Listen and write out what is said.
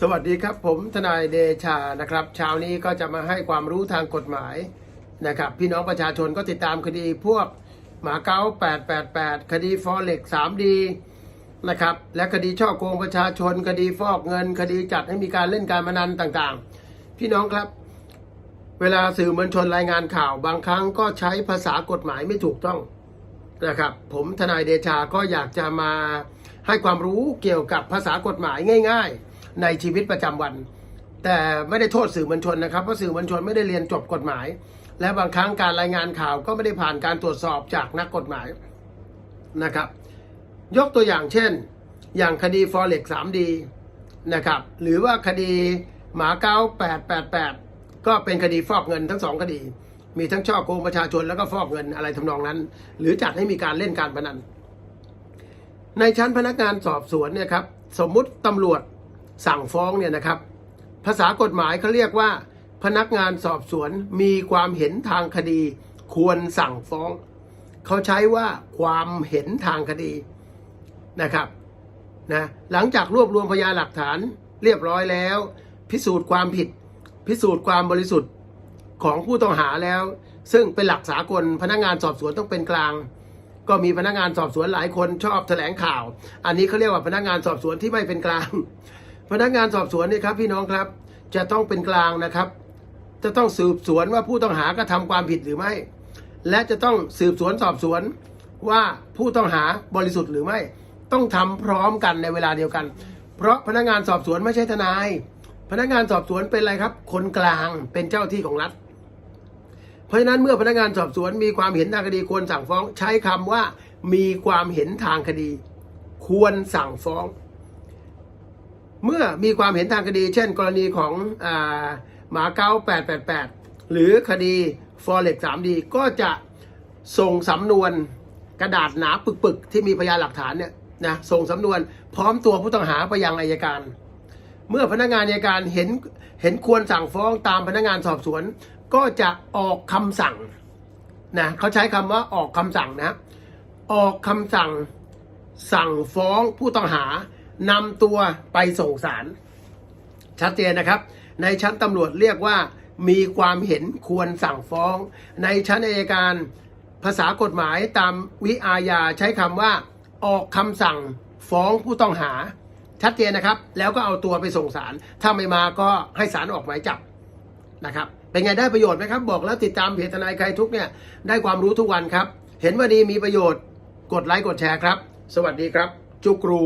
สวัสดีครับผมทนายเดชานะครับเช้านี้ก็จะมาให้ความรู้ทางกฎหมายนะครับ พี่น้องประชาชนก็ติดตามคดีพวกหมาเก้า 888 คดีฟอเร็ก 3D นะครับและคดีช่อโกงประชาชน คดีฟอกเงิน คดีจัดให้มีการเล่นการพนันต่างๆ พี่น้องครับ เวลาสื่อมวลชนรายงานข่าวบางครั้งก็ใช้ภาษากฎหมายไม่ถูกต้องนะครับผมทนายเดชาก็อยากจะมาให้ความรู้เกี่ยวกับภาษากฎหมายง่าย ๆ ในชีวิตประจำวัน แต่ไม่ได้โทษสื่อมวลชนนะครับเพราะสื่อมวลชนไม่ได้เรียนจบกฎหมาย และบางครั้งการรายงานข่าวก็ไม่ได้ผ่านการตรวจสอบจากนักกฎหมายนะครับ ยกตัวอย่างเช่น อย่างคดี Forex 3D นะครับหรือว่าคดีหมาเก้า888 ก็เป็นคดีฟอกเงินทั้งสองคดี มีทั้งช่อโกงประชาชนแล้วก็ฟอกเงินอะไรทำนองนั้น หรือจัดให้มีการเล่นการพนันในชั้นพนักงานสอบสวนเนี่ยครับสมมุติตำรวจ สั่งฟ้องเนี่ยนะครับ ภาษากฎหมายเขาเรียกว่า พนักงานสอบสวนมีความเห็นทางคดี ควรสั่งฟ้อง เขาใช้ว่าความเห็นทางคดีนะครับนะหลังจากรวบรวมพยานหลักฐานเรียบร้อยแล้ว พิสูจน์ความผิด พิสูจน์ความบริสุทธิ์ของผู้ต้องหาแล้ว ซึ่งเป็นหลักสากลพนักงานสอบสวนต้องเป็นกลาง ก็มีพนักงานสอบสวนหลายคนชอบแถลงข่าว อันนี้เขาเรียกว่าพนักงานสอบสวนที่ไม่เป็นกลาง พนักงานสอบสวนนี่ครับพี่น้องครับ จะต้องเป็นกลางนะครับ จะต้องสืบสวนว่าผู้ต้องหากระทำความผิดหรือไม่ และจะต้องสืบสวนสอบสวนว่าผู้ต้องหาบริสุทธิ์หรือไม่ ต้องทำพร้อมกันในเวลาเดียวกัน เพราะพนักงานสอบสวนไม่ใช่ทนาย พนักงานสอบสวนเป็นอะไรครับ คนกลางเป็นเจ้าที่ของรัฐ เพราะฉะนั้นเมื่อพนักงานสอบสวนมีความเห็นทางคดีควรสั่งฟ้อง ใช้คำว่ามีความเห็นทางคดี ควรสั่งฟ้อง เมื่อมีความเห็นทางคดี เช่น กรณีของหมาเก้า888 หรือคดี Forex 3D ก็จะส่งสำนวนกระดาษหนาปึกๆ ที่มีพยานหลักฐานเนี่ยนะส่งสำนวนพร้อมตัวผู้ต้องหาไปยังอายการ เมื่อพนักงานอายการเห็นเห็นควรสั่งฟ้องตามพนักงานสอบสวน ก็จะออกคำสั่งนะเขาใช้คำว่าออกคำสั่งนะออกคำสั่งสั่งฟ้องผู้ต้องหา นำตัวไปส่งศาลชัดเจนนะครับ ในชั้นตำรวจเรียกว่ามีความเห็นควรสั่งฟ้อง ในชั้นอายการภาษากฎหมายตามวิอาญาใช้คำว่า ออกคำสั่งฟ้องผู้ต้องหา ชัดเจนนะครับ แล้วก็เอาตัวไปส่งศาลถ้าไม่มาก็ให้ศาลออกหมายจับนะครับเป็นไงได้ประโยชน์ไหมครับ บอกแล้วติดตามเพจทนายใครทุกเนี่ยได้ความรู้ทุกวันครับ เห็นว่าดีมีประโยชน์ กดไลค์กดแชร์ครับ สวัสดีครับ จุกรู